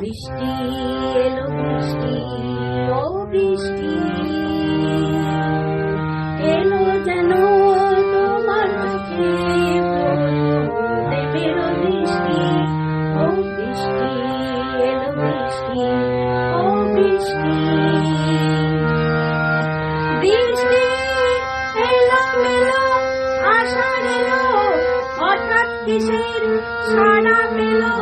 বৃষ্টি, এলো বৃষ্টি, ও বৃষ্টি। এলো যেন তোমার চোখে দেবের বৃষ্টি, ও বৃষ্টি, এলো বৃষ্টি, ও বৃষ্টি। সাড়া পেল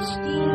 心